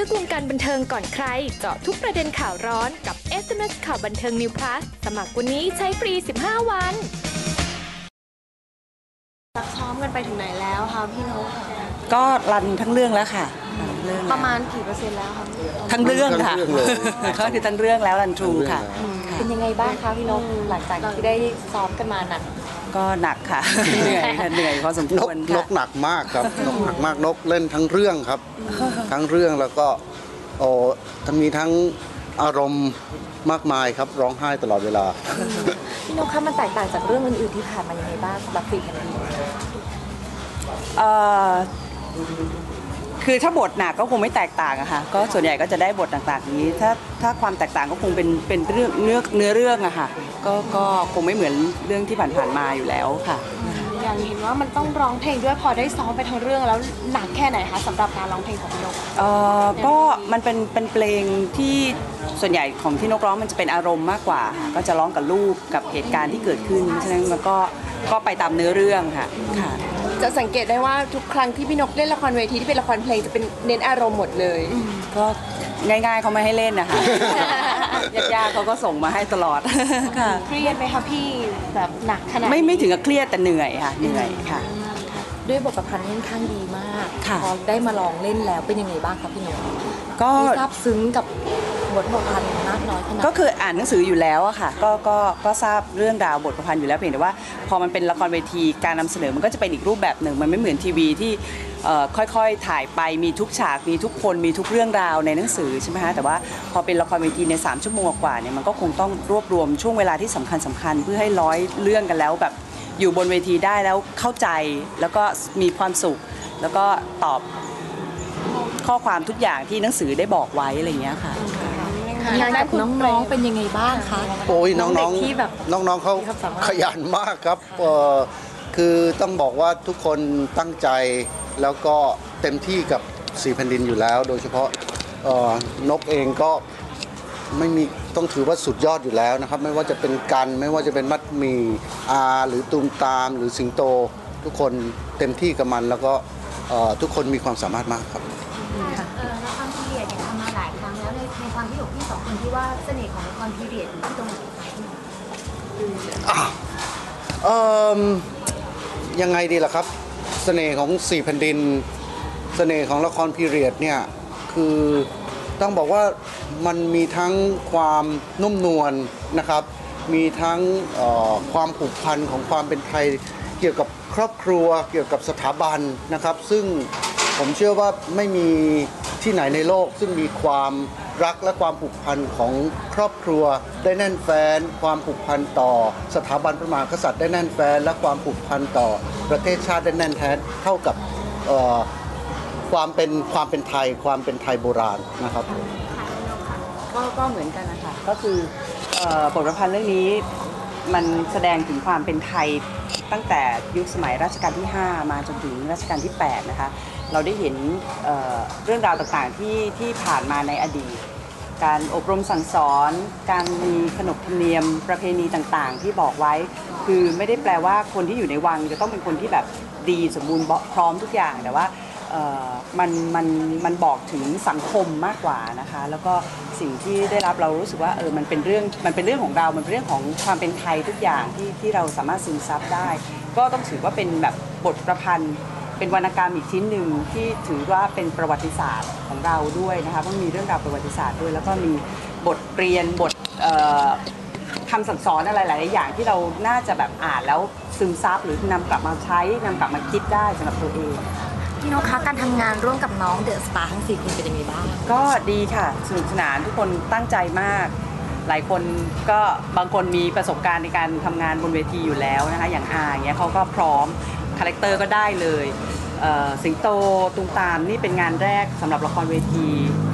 ลึกวงการบันเทิงก่อนใคร เจาะทุกประเด็นข่าวร้อนกับ SMS ข่าวบันเทิง New Plus สมัครวันนี้ใช้ฟรี 15 วัน ซักซ้อมกันไปถึงไหนแล้วคะพี่นกก็รันทั้งเรื่องแล้วค่ะรันเรื่องประมาณกี่เปอร์เซ็นต์แล้วคะทั้งเรื่องค่ะทั้งเรื่องเลย ก็คือทั้งเรื่องแล้วรันทรูค่ะ เป็นยังไงบ้างคะพี่นกหลังจากที่ได้ซ้อมกันมาหนัก ก็หนักค่ะ เหนื่อยค่ะเหนื่อยพอสมนคกวรนค่ะ กหนักมากครับ นกหนักมากนกเล่นทั้งเรื่องครับ ทั้งเรื่องแล้วก็โอ้ทั้งมีทั้งอารมณ์มากมายครับร้องไห้ตลอดเวลา พี่นกคะมันแตกต่างจากเรื่องอื่นๆที่ผ่านมายังไงบ้างสำหรับสี่แผ่นดิน เอ่อ คือถ้าบทหนักก็คงไม่แตกต่างอะค่ะก็ส่วนใหญ่ก็จะได้บทต่างๆอย่างนี้ ถ้าถ้าความแตกต่างก็คงเป็นเป็นเรื่องเนื้อเนื้อเรื่องอะค่ะก็ก็คงไม่เหมือนเรื่องที่ผ่านๆมาอยู่แล้วค่ะ อย่างเห็นว่ามันต้องร้องเพลงด้วยพอได้ซ้อมไปทั้งเรื่องแล้วหนักแค่ไหนคะสำหรับการร้องเพลงของพี่นกเอ่อก็มันเป็นเป็นเพลงที่ส่วนใหญ่ของที่นกร้องมันจะเป็นอารมณ์มากกว่าค่ะก็จะร้องกับลูกกับเหตุการณ์ที่เกิดขึ้นฉะนั้นมันก็ก็ไปตามเนื้อเรื่องค่ะค่ะ จะสังเกตได้ว่าทุกครั้งที่พี่นกเล่นละครเวทีที่เป็นละครเพลงจะเป็นเน้นอารมณ์หมดเลย ก็ง่ายๆเขาไม่ให้เล่นนะคะ ญาติๆเขาก็ส่งมาให้ตลอดค่ะเครียดไหมคะพี่แบบหนักขนาดไม่ไม่ถึงกับเครียดแต่เหนื่อยค่ะเหนื่อยค่ะ ด้วยบทประพันธ์ค่อนข้างดีมากค่ะ พอได้มาลองเล่นแล้วเป็นยังไงบ้างคะพี่นกก็ได้ทราบซึ้งกับบทประพันธ์มากน้อยขนาดก็คืออ่านหนังสืออยู่แล้วอะค่ะก็ก็ก็ทราบเรื่องราวบทประพันธ์อยู่แล้วเพียงแต่ว่า พอมันเป็นละครเวทีการนำเสนอมันก็จะเป็นอีกรูปแบบหนึ่ง มันไม่เหมือนทีวีที่ค่อยๆ ถ่ายไปมีทุกฉากมีทุกคนมีทุกเรื่องราวในหนังสือใช่ไหมฮะแต่ว่าพอเป็นละครเวทีใน 3 ชั่วโมงกว่าเนี่ยมันก็คงต้องรวบรวมช่วงเวลาที่สำคัญสำคัญๆเพื่อให้ร้อยเรื่องกันแล้วแบบอยู่บนเวทีได้แล้วเข้าใจแล้วก็มีความสุข แล้วก็ตอบข้อความทุกอย่างที่หนังสือได้บอกไว้อะไรอย่างเงี้ยค่ะ งานกับน้องๆเป็นยังไงบ้างคะโอ้ยน้เด็อกงที่แบบๆน้องๆเขามีความสามารถขยันมากครับเอ่อคือต้องบอกว่าทุกคนตั้งใจแล้วก็เต็มที่กับสีแผ่นดินอยู่แล้ว โดยเฉพาะเอ่อนกเองก็ไม่มีต้องถือว่าสุดยอดอยู่แล้วนะครับ ไม่ว่าจะเป็นกันไม่ว่าจะเป็นมัดหมีอาหรือตูมตามหรือสิงโต ทุกคนเต็มที่กับมันแล้วก็เอ่อทุกคนมีความสามารถมากครับเออละครพีเรียดเนี่ยทำมาหลายครั้งแล้วในในความคิดของพี่สอง คนที่ว่าเสน่ห์ของละครพีเรียดอยู่ที่ตรงไหนคะพี่หนุ่มเอ่มยังไงดีล่ะครับ เสน่ห์ของสี่แผ่นดิน เสน่ห์ของละครพีเรียดเนี่ย คือต้องบอกว่ามันมีทั้งความนุ่มนวลนะครับ มีทั้งเอ่อความผูกพันของความเป็นไทย เกี่ยวกับครอบครัว เกี่ยวกับสถาบันนะครับ ซึ่งผมเชื่อว่าไม่มีที่ไหนในโลก ซึ่งมีความ รักและความผูกพันของครอบครัว ได้แน่นแฟนความผูกพันต่อ สถาบันพระมหากษัตริย์ได้แน่นแฟนและความผูกพันต่อ ประเทศชาติได้แน่นแท้เท่ากับความเป็นความเป็นไทยความเป็นไทยโบราณนะครับก็ก็เหมือนกันนะคะก็คือเอ่อบทประพันธ์เรื่องนี้มันแสดงถึงความเป็นไทยตั้งแต่ยุคสมัยรัชกาลที่ 5 มาจนถึงรัชกาลที่ 8 นะคะ เราได้เห็นเเรื่องราวต่างๆที่ที่ผ่านมาในอดีต การอบรมสั่งสอน การมีขนบธรรมเนียมประเพณีต่างๆ ที่บอกไว้ คือไม่ได้แปลว่าคนที่อยู่ในวังจะต้องเป็นคนที่แบบดีสมบูรณ์พร้อมทุกอย่างแต่ว่ามันมันมันบอกถึงสังคมมากกว่านะคะ แล้วก็สิ่งที่ได้รับเรารู้สึกว่าเออมันเป็นเรื่องมันเป็นเรื่องของเรา มันเป็นเรื่องของความเป็นไทยทุกอย่างที่ที่เราสามารถซึมซับได้ ก็ต้องถือว่าเป็นแบบบทประพันธ์ เป็นวรรณกรรมอีกชิ้นหนึ่งที่ถือว่าเป็นประวัติศาสตร์ของเราด้วยนะคะเพราะมีเรื่องราวประวัติศาสตร์ด้วย แล้วก็มีบทเรียนบทเอ่อคำสั่งสอนอะไรหลายๆอย่างที่เราน่าจะแบบอ่านแล้วซึมซับหรือนำกลับมาใช้นำกลับมาคิดได้สำหรับตัวเอง พี่นกคะการทำงานร่วมกับน้องเดอะสตาร์ทั้งสี่คนเป็นยังไงบ้าง ก็ดีค่ะสนุกสนานทุกคนตั้งใจมาก หลายคนก็บางคนมีประสบการณ์ในการทำงานบนเวทีอยู่แล้วนะคะ อย่างอาอย่างเงี้ยเขาก็พร้อม คาแรคเตอร์ก็ได้เลยเสิงโตตุงตามนี่เป็นงานแรกสำหรับละครเวที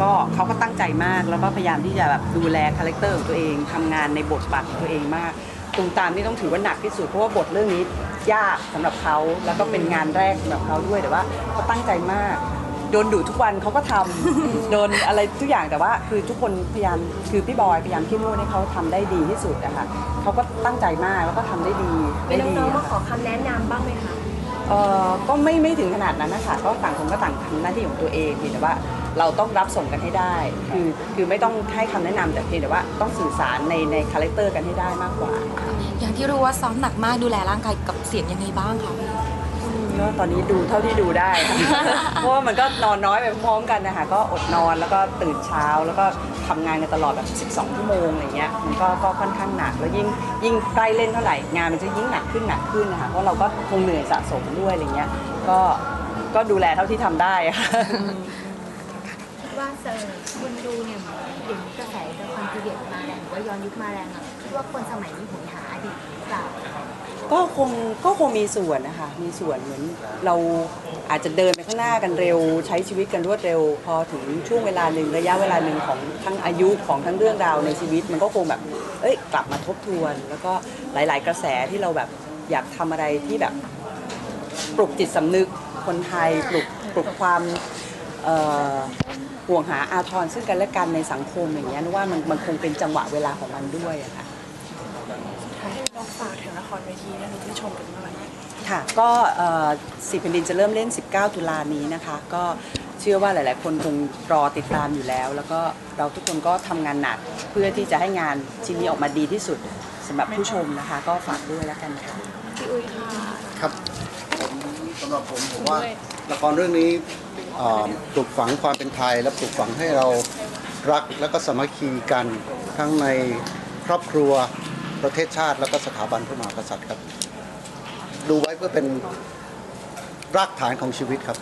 ก็เขาก็ตั้งใจมากแล้วก็พยายามที่จะแบบดูแลคาแรคเตอร์ของตัวเองทำงานในบทบาทของตัวเองมากตุงตามนี่ต้องถือว่าหนักที่สุดเพราะว่าบทเรื่องนี้ยากสำหรับเขาแล้วก็เป็นงานแรกสำหรับเขาด้วยแต่ว่าเขาตั้งใจมากโดนดุทุกวันเขาก็ทำโดนอะไรทุกอย่างแต่ว่า คือทุกคนพยายามคือพี่บอยพยายามที่มุ่ให้เขาทำได้ดีที่สุดอะค่ะเขาก็ตั้งใจมากแล้วก็ทำได้ดีได้ดีน้องๆมาขอคำแนะนำบ้างไหมคะ เอ่อก็ไม่ไม่ถึงขนาดนั้นนะคะก็ต่างคนก็ต่างทำหน้าที่ของตัวเองเพียงแต่ว่าเราต้องรับส่งกันให้ได้ คือคือไม่ต้องให้คำแนะนำแต่เพียงแต่ว่าต้องสื่อสารในในคาแรคเตอร์กันให้ได้มากกว่า อย่างที่รู้ว่าซ้อมหนักมากดูแลร่างกายกับเสียงยังไงบ้างคะ ก็ตอนนี้ดูเท่าที่ดูได้ เพราะว่ามันก็นอนน้อยไปพร้อมกันนะคะก็อดนอนแล้วก็ตื่นเช้าแล้วก็ทำงานกันตลอดแบบ 12ชั่วโมงอะไรเงี้ยมันก็ก็ค่อนข้างหนักแล้วยิ่งยิ่งใกล้เล่นเท่าไหร่งานมันจะยิ่งหนักขึ้นหนักขึ้นนะคะเพราะเราก็คงเหนื่อยสะสมด้วยอะไรเงี้ยก็ก็ดูแลเท่าที่ทำได้ค่ะคิดว่าเซอร์คนดูเนี่ยเดี๋ยวนี้กระแสละครพีเรียมาแรงหรือว่าย้อนยุคมาแรงอะคิดว่าคนสมัยนี้หยหาอดีตหรือเปล่า ก็คงก็คงมีส่วนนะคะมีส่วนเหมือนเราอาจจะเดินไปข้างหน้ากันเร็ว ใช้ชีวิตกันรวดเร็ว พอถึงช่วงเวลาหนึ่งระยะเวลาหนึ่งของทั้งอายุของทั้งเรื่องราวในชีวิต มันก็คงแบบเอ้ยกลับมาทบทวน แล้วก็หลาย ๆ กระแสที่เราแบบอยากทำอะไรที่แบบปลุกจิตสำนึกคนไทยปลุกปลุกความห่วงหาอาทรซึ่งกันและกันในสังคมอย่างเงี้ยนว่ามันมันคงเป็นจังหวะเวลาของมันด้วยอะค่ะ ลองฝากถึงละครเว ทีนะคะที่ชมกันเมื่อไหร่ค่ะ ก็เอ่อสีแผ่นดินจะเริ่มเล่น 19 ตุลานี้นะคะ ก็เชื่อว่าหลาย ๆ คนคงรอติดตามอยู่แล้ว แล้วก็เราทุกคนก็ทำงานหนักเพื่อที่จะให้งานชิ้นนี้ออกมาดีที่สุดสำหรับผู้ชมนะคะ ก็ฝากด้วยแล้วกันค่ะครับผมสำหรับผมผมว่าละครเรื่องนี้เอ่อปลูกฝังความเป็นไทย และปลูกฝังให้เรารักและก็สามัคคีกันทั้งในครอบครัว ประเทศชาติและก็สถาบันพระมหากษัตริย์ครับ ดูไว้เพื่อเป็นรากฐานของชีวิตครับ